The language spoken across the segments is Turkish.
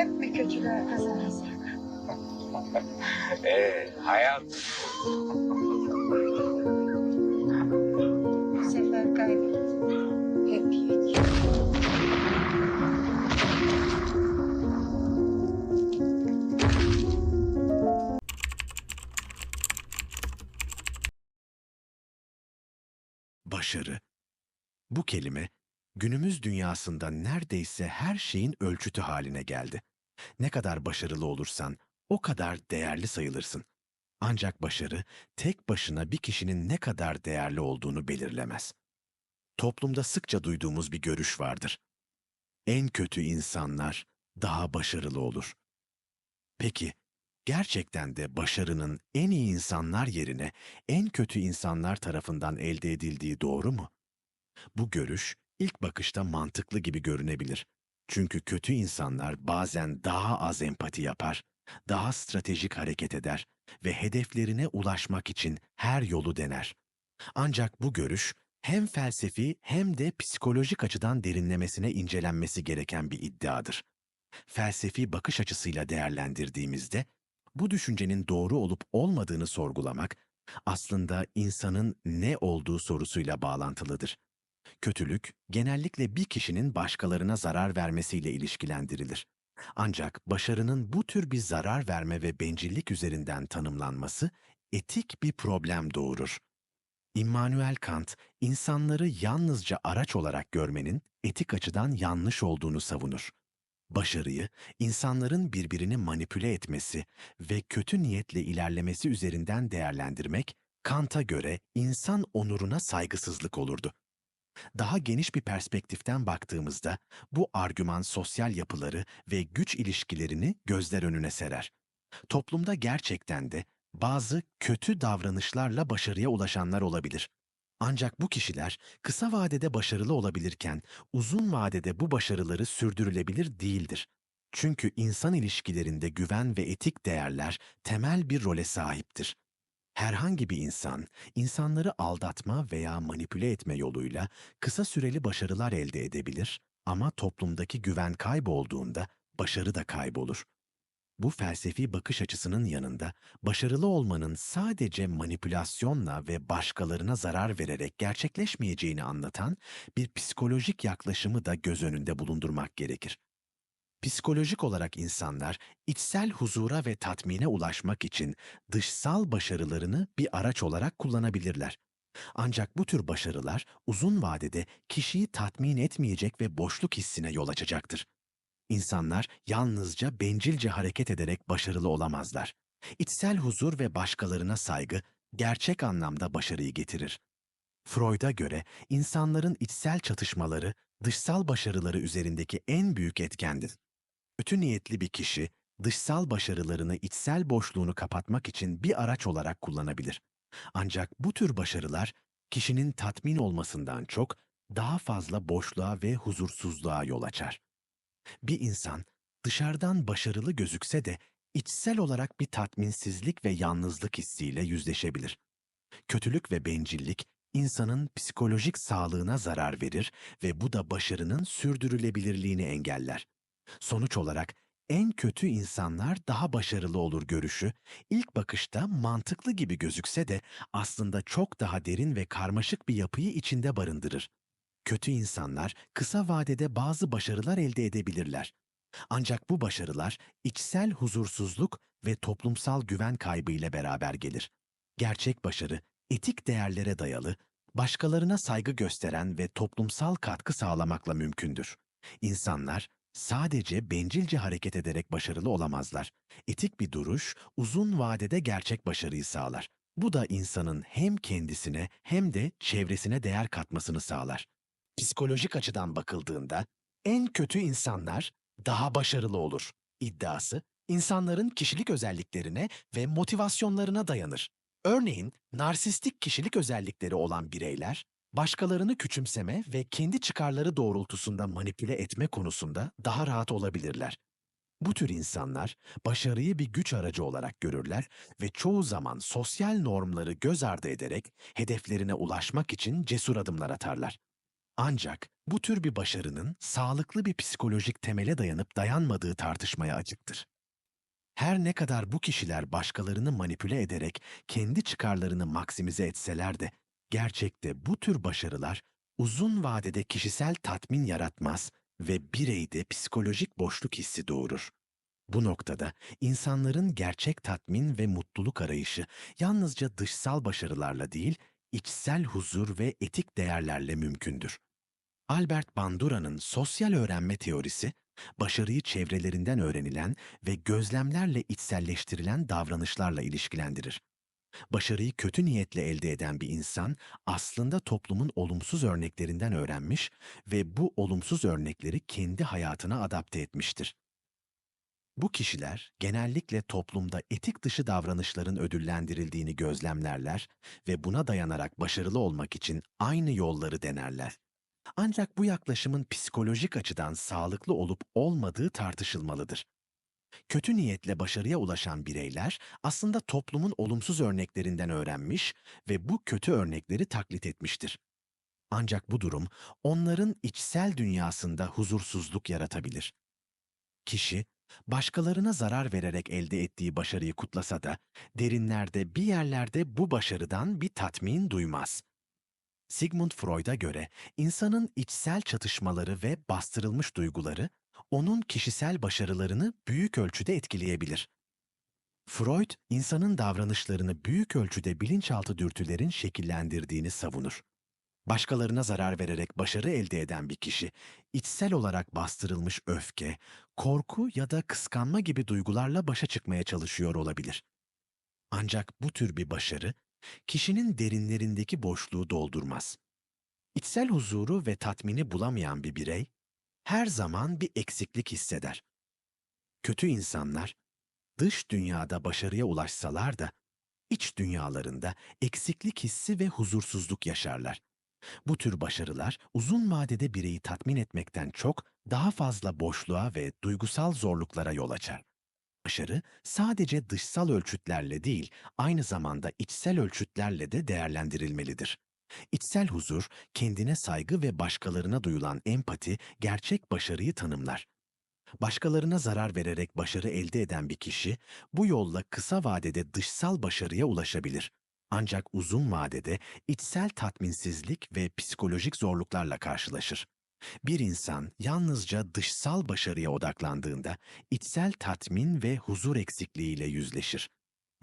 hep mi kötüler kazanacak? Ee, hayat sefer kaybettim. Hep yiyecek. Başarı. Bu kelime günümüz dünyasında neredeyse her şeyin ölçütü haline geldi. Ne kadar başarılı olursan o kadar değerli sayılırsın. Ancak başarı tek başına bir kişinin ne kadar değerli olduğunu belirlemez. Toplumda sıkça duyduğumuz bir görüş vardır. En kötü insanlar daha başarılı olur. Peki gerçekten de başarının en iyi insanlar yerine en kötü insanlar tarafından elde edildiği doğru mu? Bu görüş ilk bakışta mantıklı gibi görünebilir. Çünkü kötü insanlar bazen daha az empati yapar, daha stratejik hareket eder ve hedeflerine ulaşmak için her yolu dener. Ancak bu görüş hem felsefi hem de psikolojik açıdan derinlemesine incelenmesi gereken bir iddiadır. Felsefi bakış açısıyla değerlendirdiğimizde bu düşüncenin doğru olup olmadığını sorgulamak aslında insanın ne olduğu sorusuyla bağlantılıdır. Kötülük genellikle bir kişinin başkalarına zarar vermesiyle ilişkilendirilir. Ancak başarının bu tür bir zarar verme ve bencillik üzerinden tanımlanması etik bir problem doğurur. Immanuel Kant, insanları yalnızca araç olarak görmenin etik açıdan yanlış olduğunu savunur. Başarıyı, insanların birbirini manipüle etmesi ve kötü niyetle ilerlemesi üzerinden değerlendirmek, Kant'a göre insan onuruna saygısızlık olurdu. Daha geniş bir perspektiften baktığımızda bu argüman sosyal yapıları ve güç ilişkilerini gözler önüne serer. Toplumda gerçekten de bazı kötü davranışlarla başarıya ulaşanlar olabilir. Ancak bu kişiler kısa vadede başarılı olabilirken uzun vadede bu başarıları sürdürülebilir değildir. Çünkü insan ilişkilerinde güven ve etik değerler temel bir role sahiptir. Herhangi bir insan, insanları aldatma veya manipüle etme yoluyla kısa süreli başarılar elde edebilir ama toplumdaki güven kaybolduğunda başarı da kaybolur. Bu felsefi bakış açısının yanında başarılı olmanın sadece manipülasyonla ve başkalarına zarar vererek gerçekleşmeyeceğini anlatan bir psikolojik yaklaşımı da göz önünde bulundurmak gerekir. Psikolojik olarak insanlar içsel huzura ve tatmine ulaşmak için dışsal başarılarını bir araç olarak kullanabilirler. Ancak bu tür başarılar uzun vadede kişiyi tatmin etmeyecek ve boşluk hissine yol açacaktır. İnsanlar yalnızca bencilce hareket ederek başarılı olamazlar. İçsel huzur ve başkalarına saygı gerçek anlamda başarıyı getirir. Freud'a göre insanların içsel çatışmaları dışsal başarıları üzerindeki en büyük etkendir. Kötü niyetli bir kişi dışsal başarılarını içsel boşluğunu kapatmak için bir araç olarak kullanabilir. Ancak bu tür başarılar kişinin tatmin olmasından çok daha fazla boşluğa ve huzursuzluğa yol açar. Bir insan dışarıdan başarılı gözükse de içsel olarak bir tatminsizlik ve yalnızlık hissiyle yüzleşebilir. Kötülük ve bencillik insanın psikolojik sağlığına zarar verir ve bu da başarının sürdürülebilirliğini engeller. Sonuç olarak en kötü insanlar daha başarılı olur görüşü ilk bakışta mantıklı gibi gözükse de aslında çok daha derin ve karmaşık bir yapıyı içinde barındırır. Kötü insanlar kısa vadede bazı başarılar elde edebilirler. Ancak bu başarılar içsel huzursuzluk ve toplumsal güven kaybı ile beraber gelir. Gerçek başarı etik değerlere dayalı, başkalarına saygı gösteren ve toplumsal katkı sağlamakla mümkündür. İnsanlar sadece bencilce hareket ederek başarılı olamazlar. Etik bir duruş uzun vadede gerçek başarıyı sağlar. Bu da insanın hem kendisine hem de çevresine değer katmasını sağlar. Psikolojik açıdan bakıldığında en kötü insanlar daha başarılı olur iddiası insanların kişilik özelliklerine ve motivasyonlarına dayanır. Örneğin narsistik kişilik özellikleri olan bireyler başkalarını küçümseme ve kendi çıkarları doğrultusunda manipüle etme konusunda daha rahat olabilirler. Bu tür insanlar başarıyı bir güç aracı olarak görürler ve çoğu zaman sosyal normları göz ardı ederek hedeflerine ulaşmak için cesur adımlar atarlar. Ancak bu tür bir başarının sağlıklı bir psikolojik temele dayanıp dayanmadığı tartışmaya açıktır. Her ne kadar bu kişiler başkalarını manipüle ederek kendi çıkarlarını maksimize etseler de gerçekte bu tür başarılar uzun vadede kişisel tatmin yaratmaz ve bireyde psikolojik boşluk hissi doğurur. Bu noktada insanların gerçek tatmin ve mutluluk arayışı yalnızca dışsal başarılarla değil, içsel huzur ve etik değerlerle mümkündür. Albert Bandura'nın sosyal öğrenme teorisi, başarıyı çevrelerinden öğrenilen ve gözlemlerle içselleştirilen davranışlarla ilişkilendirir. Başarıyı kötü niyetle elde eden bir insan aslında toplumun olumsuz örneklerinden öğrenmiş ve bu olumsuz örnekleri kendi hayatına adapte etmiştir. Bu kişiler genellikle toplumda etik dışı davranışların ödüllendirildiğini gözlemlerler ve buna dayanarak başarılı olmak için aynı yolları denerler. Ancak bu yaklaşımın psikolojik açıdan sağlıklı olup olmadığı tartışılmalıdır. Kötü niyetle başarıya ulaşan bireyler aslında toplumun olumsuz örneklerinden öğrenmiş ve bu kötü örnekleri taklit etmiştir. Ancak bu durum onların içsel dünyasında huzursuzluk yaratabilir. Kişi başkalarına zarar vererek elde ettiği başarıyı kutlasa da derinlerde bir yerlerde bu başarıdan bir tatmin duymaz. Sigmund Freud'a göre insanın içsel çatışmaları ve bastırılmış duyguları onun kişisel başarılarını büyük ölçüde etkileyebilir. Freud, insanın davranışlarını büyük ölçüde bilinçaltı dürtülerin şekillendirdiğini savunur. Başkalarına zarar vererek başarı elde eden bir kişi, içsel olarak bastırılmış öfke, korku ya da kıskanma gibi duygularla başa çıkmaya çalışıyor olabilir. Ancak bu tür bir başarı, kişinin derinlerindeki boşluğu doldurmaz. İçsel huzuru ve tatmini bulamayan bir birey, her zaman bir eksiklik hisseder. Kötü insanlar, dış dünyada başarıya ulaşsalar da, iç dünyalarında eksiklik hissi ve huzursuzluk yaşarlar. Bu tür başarılar uzun vadede bireyi tatmin etmekten çok daha fazla boşluğa ve duygusal zorluklara yol açar. Başarı sadece dışsal ölçütlerle değil, aynı zamanda içsel ölçütlerle de değerlendirilmelidir. İçsel huzur, kendine saygı ve başkalarına duyulan empati gerçek başarıyı tanımlar. Başkalarına zarar vererek başarı elde eden bir kişi bu yolla kısa vadede dışsal başarıya ulaşabilir. Ancak uzun vadede içsel tatminsizlik ve psikolojik zorluklarla karşılaşır. Bir insan yalnızca dışsal başarıya odaklandığında içsel tatmin ve huzur eksikliğiyle yüzleşir.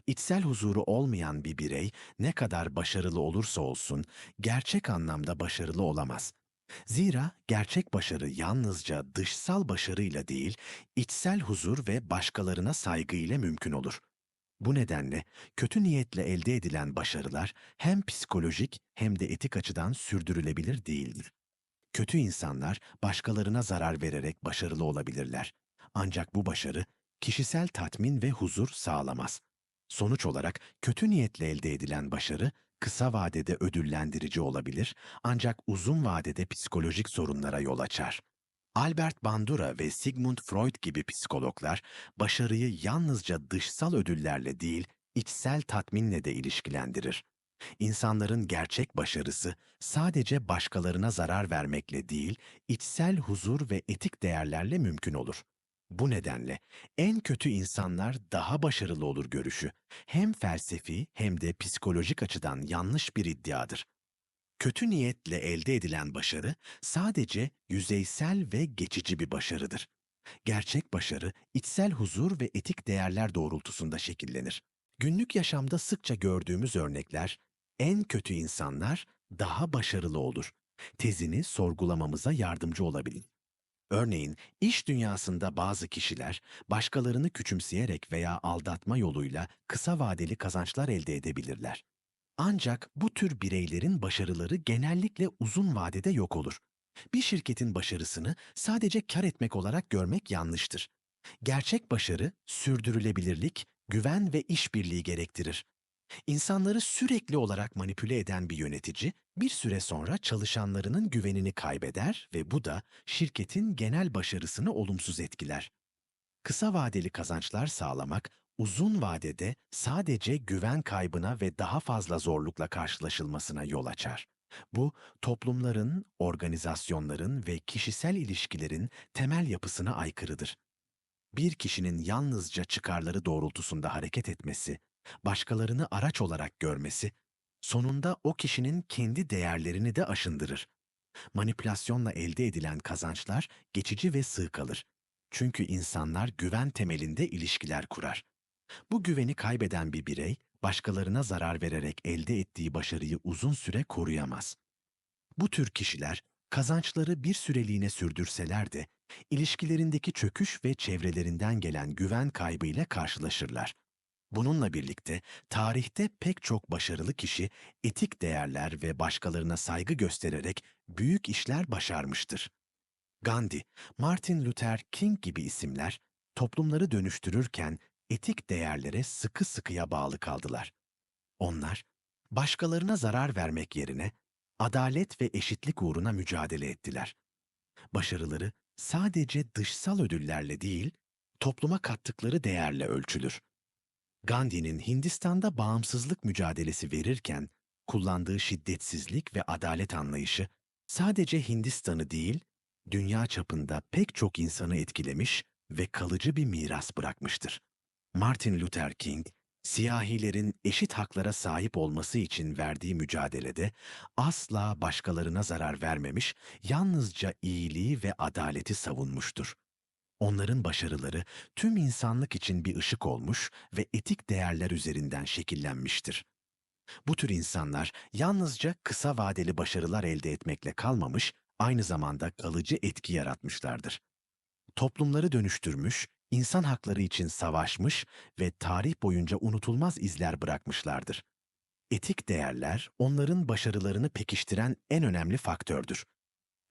İçsel huzuru olmayan bir birey ne kadar başarılı olursa olsun gerçek anlamda başarılı olamaz. Zira gerçek başarı yalnızca dışsal başarıyla değil, içsel huzur ve başkalarına saygı ile mümkün olur. Bu nedenle kötü niyetle elde edilen başarılar hem psikolojik hem de etik açıdan sürdürülebilir değildir. Kötü insanlar başkalarına zarar vererek başarılı olabilirler. Ancak bu başarı kişisel tatmin ve huzur sağlamaz. Sonuç olarak kötü niyetle elde edilen başarı kısa vadede ödüllendirici olabilir ancak uzun vadede psikolojik sorunlara yol açar. Albert Bandura ve Sigmund Freud gibi psikologlar başarıyı yalnızca dışsal ödüllerle değil, içsel tatminle de ilişkilendirir. İnsanların gerçek başarısı sadece başkalarına zarar vermekle değil, içsel huzur ve etik değerlerle mümkün olur. Bu nedenle en kötü insanlar daha başarılı olur görüşü hem felsefi hem de psikolojik açıdan yanlış bir iddiadır. Kötü niyetle elde edilen başarı sadece yüzeysel ve geçici bir başarıdır. Gerçek başarı içsel huzur ve etik değerler doğrultusunda şekillenir. Günlük yaşamda sıkça gördüğümüz örnekler en kötü insanlar daha başarılı olur. Tezini sorgulamamıza yardımcı olabilir. Örneğin iş dünyasında bazı kişiler başkalarını küçümseyerek veya aldatma yoluyla kısa vadeli kazançlar elde edebilirler. Ancak bu tür bireylerin başarıları genellikle uzun vadede yok olur. Bir şirketin başarısını sadece kar etmek olarak görmek yanlıştır. Gerçek başarı sürdürülebilirlik, güven ve işbirliği gerektirir. İnsanları sürekli olarak manipüle eden bir yönetici bir süre sonra çalışanlarının güvenini kaybeder ve bu da şirketin genel başarısını olumsuz etkiler. Kısa vadeli kazançlar sağlamak uzun vadede sadece güven kaybına ve daha fazla zorlukla karşılaşılmasına yol açar. Bu, toplumların, organizasyonların ve kişisel ilişkilerin temel yapısına aykırıdır. Bir kişinin yalnızca çıkarları doğrultusunda hareket etmesi, başkalarını araç olarak görmesi, sonunda o kişinin kendi değerlerini de aşındırır. Manipülasyonla elde edilen kazançlar geçici ve sığ kalır. Çünkü insanlar güven temelinde ilişkiler kurar. Bu güveni kaybeden bir birey, başkalarına zarar vererek elde ettiği başarıyı uzun süre koruyamaz. Bu tür kişiler kazançları bir süreliğine sürdürseler de ilişkilerindeki çöküş ve çevrelerinden gelen güven kaybıyla karşılaşırlar. Bununla birlikte tarihte pek çok başarılı kişi etik değerler ve başkalarına saygı göstererek büyük işler başarmıştır. Gandhi, Martin Luther King gibi isimler toplumları dönüştürürken etik değerlere sıkı sıkıya bağlı kaldılar. Onlar, başkalarına zarar vermek yerine adalet ve eşitlik uğruna mücadele ettiler. Başarıları sadece dışsal ödüllerle değil, topluma kattıkları değerle ölçülür. Gandhi'nin Hindistan'da bağımsızlık mücadelesi verirken kullandığı şiddetsizlik ve adalet anlayışı sadece Hindistan'ı değil, dünya çapında pek çok insanı etkilemiş ve kalıcı bir miras bırakmıştır. Martin Luther King, siyahilerin eşit haklara sahip olması için verdiği mücadelede asla başkalarına zarar vermemiş, yalnızca iyiliği ve adaleti savunmuştur. Onların başarıları tüm insanlık için bir ışık olmuş ve etik değerler üzerinden şekillenmiştir. Bu tür insanlar yalnızca kısa vadeli başarılar elde etmekle kalmamış, aynı zamanda kalıcı etki yaratmışlardır. Toplumları dönüştürmüş, insan hakları için savaşmış ve tarih boyunca unutulmaz izler bırakmışlardır. Etik değerler onların başarılarını pekiştiren en önemli faktördür.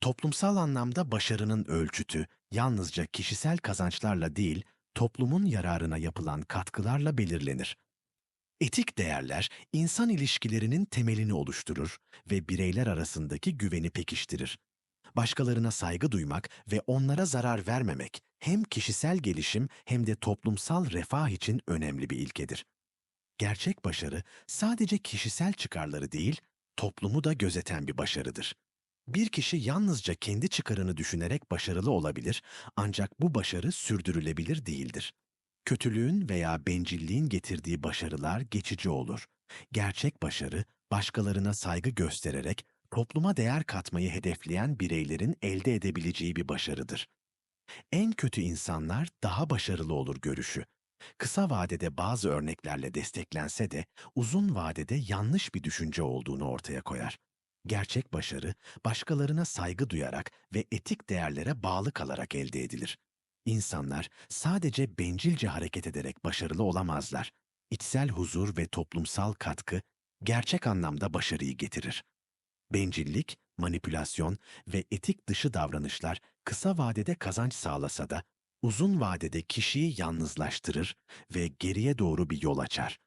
Toplumsal anlamda başarının ölçütü yalnızca kişisel kazançlarla değil, toplumun yararına yapılan katkılarla belirlenir. Etik değerler insan ilişkilerinin temelini oluşturur ve bireyler arasındaki güveni pekiştirir. Başkalarına saygı duymak ve onlara zarar vermemek hem kişisel gelişim hem de toplumsal refah için önemli bir ilkedir. Gerçek başarı sadece kişisel çıkarları değil, toplumu da gözeten bir başarıdır. Bir kişi yalnızca kendi çıkarını düşünerek başarılı olabilir ancak bu başarı sürdürülebilir değildir. Kötülüğün veya bencilliğin getirdiği başarılar geçici olur. Gerçek başarı, başkalarına saygı göstererek topluma değer katmayı hedefleyen bireylerin elde edebileceği bir başarıdır. En kötü insanlar daha başarılı olur görüşü. Kısa vadede bazı örneklerle desteklense de uzun vadede yanlış bir düşünce olduğunu ortaya koyar. Gerçek başarı, başkalarına saygı duyarak ve etik değerlere bağlı kalarak elde edilir. İnsanlar sadece bencilce hareket ederek başarılı olamazlar. İçsel huzur ve toplumsal katkı gerçek anlamda başarıyı getirir. Bencillik, manipülasyon ve etik dışı davranışlar kısa vadede kazanç sağlasa da uzun vadede kişiyi yalnızlaştırır ve geriye doğru bir yol açar.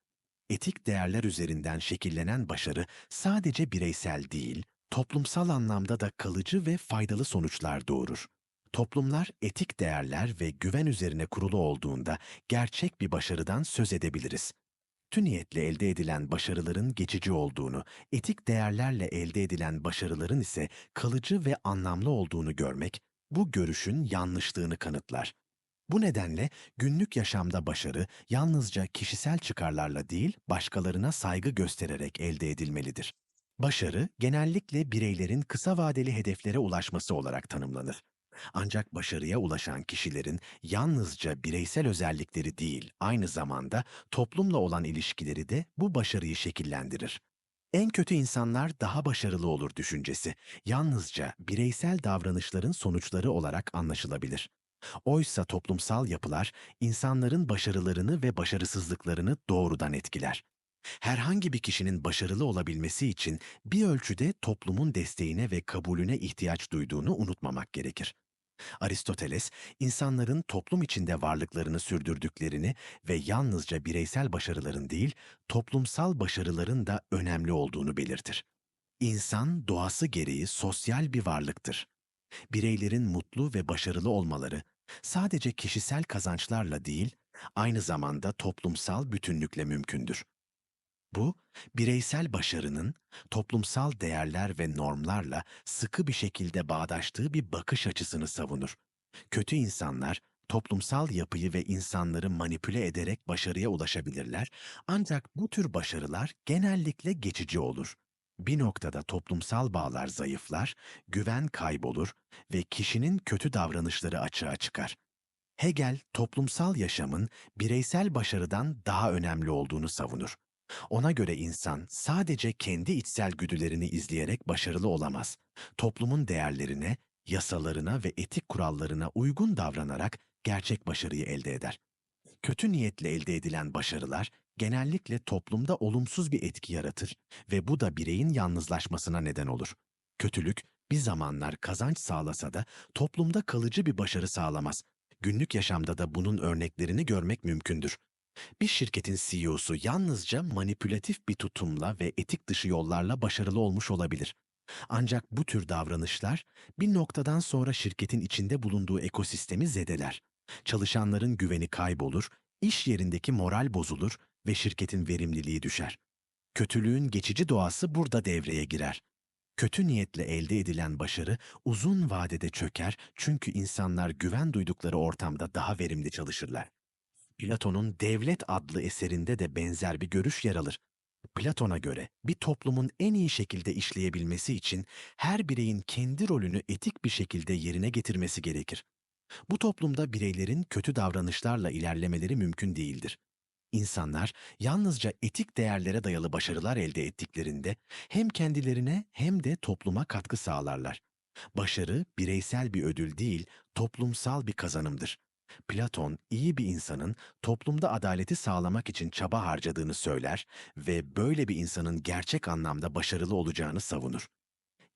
Etik değerler üzerinden şekillenen başarı sadece bireysel değil, toplumsal anlamda da kalıcı ve faydalı sonuçlar doğurur. Toplumlar etik değerler ve güven üzerine kurulu olduğunda gerçek bir başarıdan söz edebiliriz. Tü niyetle elde edilen başarıların geçici olduğunu, etik değerlerle elde edilen başarıların ise kalıcı ve anlamlı olduğunu görmek, bu görüşün yanlışlığını kanıtlar. Bu nedenle günlük yaşamda başarı yalnızca kişisel çıkarlarla değil, başkalarına saygı göstererek elde edilmelidir. Başarı genellikle bireylerin kısa vadeli hedeflere ulaşması olarak tanımlanır. Ancak başarıya ulaşan kişilerin yalnızca bireysel özellikleri değil, aynı zamanda toplumla olan ilişkileri de bu başarıyı şekillendirir. En kötü insanlar daha başarılı olur düşüncesi yalnızca bireysel davranışların sonuçları olarak anlaşılabilir. Oysa toplumsal yapılar insanların başarılarını ve başarısızlıklarını doğrudan etkiler. Herhangi bir kişinin başarılı olabilmesi için bir ölçüde toplumun desteğine ve kabulüne ihtiyaç duyduğunu unutmamak gerekir. Aristoteles, insanların toplum içinde varlıklarını sürdürdüklerini ve yalnızca bireysel başarıların değil, toplumsal başarıların da önemli olduğunu belirtir. İnsan doğası gereği sosyal bir varlıktır. Bireylerin mutlu ve başarılı olmaları sadece kişisel kazançlarla değil, aynı zamanda toplumsal bütünlükle mümkündür. Bu, bireysel başarının toplumsal değerler ve normlarla sıkı bir şekilde bağdaştığı bir bakış açısını savunur. Kötü insanlar toplumsal yapıyı ve insanları manipüle ederek başarıya ulaşabilirler ancak bu tür başarılar genellikle geçici olur. Bir noktada toplumsal bağlar zayıflar, güven kaybolur ve kişinin kötü davranışları açığa çıkar. Hegel, toplumsal yaşamın bireysel başarıdan daha önemli olduğunu savunur. Ona göre insan sadece kendi içsel güdülerini izleyerek başarılı olamaz. Toplumun değerlerine, yasalarına ve etik kurallarına uygun davranarak gerçek başarıyı elde eder. Kötü niyetle elde edilen başarılar genellikle toplumda olumsuz bir etki yaratır ve bu da bireyin yalnızlaşmasına neden olur. Kötülük bir zamanlar kazanç sağlasa da toplumda kalıcı bir başarı sağlamaz. Günlük yaşamda da bunun örneklerini görmek mümkündür. Bir şirketin CEO'su yalnızca manipülatif bir tutumla ve etik dışı yollarla başarılı olmuş olabilir. Ancak bu tür davranışlar bir noktadan sonra şirketin içinde bulunduğu ekosistemi zedeler. Çalışanların güveni kaybolur, iş yerindeki moral bozulur ve şirketin verimliliği düşer. Kötülüğün geçici doğası burada devreye girer. Kötü niyetle elde edilen başarı uzun vadede çöker çünkü insanlar güven duydukları ortamda daha verimli çalışırlar. Platon'un Devlet adlı eserinde de benzer bir görüş yer alır. Platon'a göre bir toplumun en iyi şekilde işleyebilmesi için her bireyin kendi rolünü etik bir şekilde yerine getirmesi gerekir. Bu toplumda bireylerin kötü davranışlarla ilerlemeleri mümkün değildir. İnsanlar yalnızca etik değerlere dayalı başarılar elde ettiklerinde hem kendilerine hem de topluma katkı sağlarlar. Başarı bireysel bir ödül değil, toplumsal bir kazanımdır. Platon iyi bir insanın toplumda adaleti sağlamak için çaba harcadığını söyler ve böyle bir insanın gerçek anlamda başarılı olacağını savunur.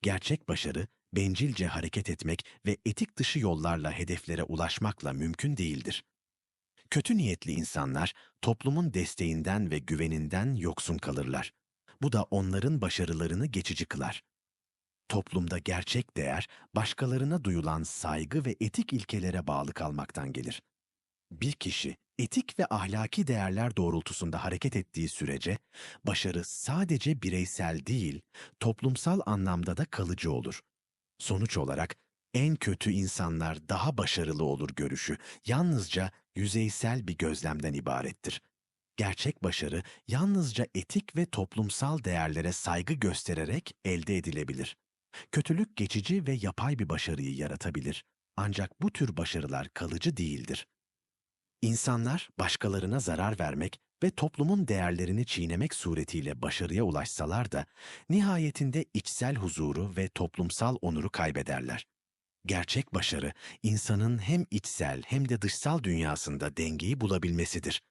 Gerçek başarı bencilce hareket etmek ve etik dışı yollarla hedeflere ulaşmakla mümkün değildir. Kötü niyetli insanlar toplumun desteğinden ve güveninden yoksun kalırlar. Bu da onların başarılarını geçici kılar. Toplumda gerçek değer, başkalarına duyulan saygı ve etik ilkelere bağlı kalmaktan gelir. Bir kişi etik ve ahlaki değerler doğrultusunda hareket ettiği sürece başarı sadece bireysel değil, toplumsal anlamda da kalıcı olur. Sonuç olarak en kötü insanlar daha başarılı olur görüşü yalnızca yüzeysel bir gözlemden ibarettir. Gerçek başarı yalnızca etik ve toplumsal değerlere saygı göstererek elde edilebilir. Kötülük geçici ve yapay bir başarıyı yaratabilir. Ancak bu tür başarılar kalıcı değildir. İnsanlar başkalarına zarar vermek ve toplumun değerlerini çiğnemek suretiyle başarıya ulaşsalar da nihayetinde içsel huzuru ve toplumsal onuru kaybederler. Gerçek başarı insanın hem içsel hem de dışsal dünyasında dengeyi bulabilmesidir.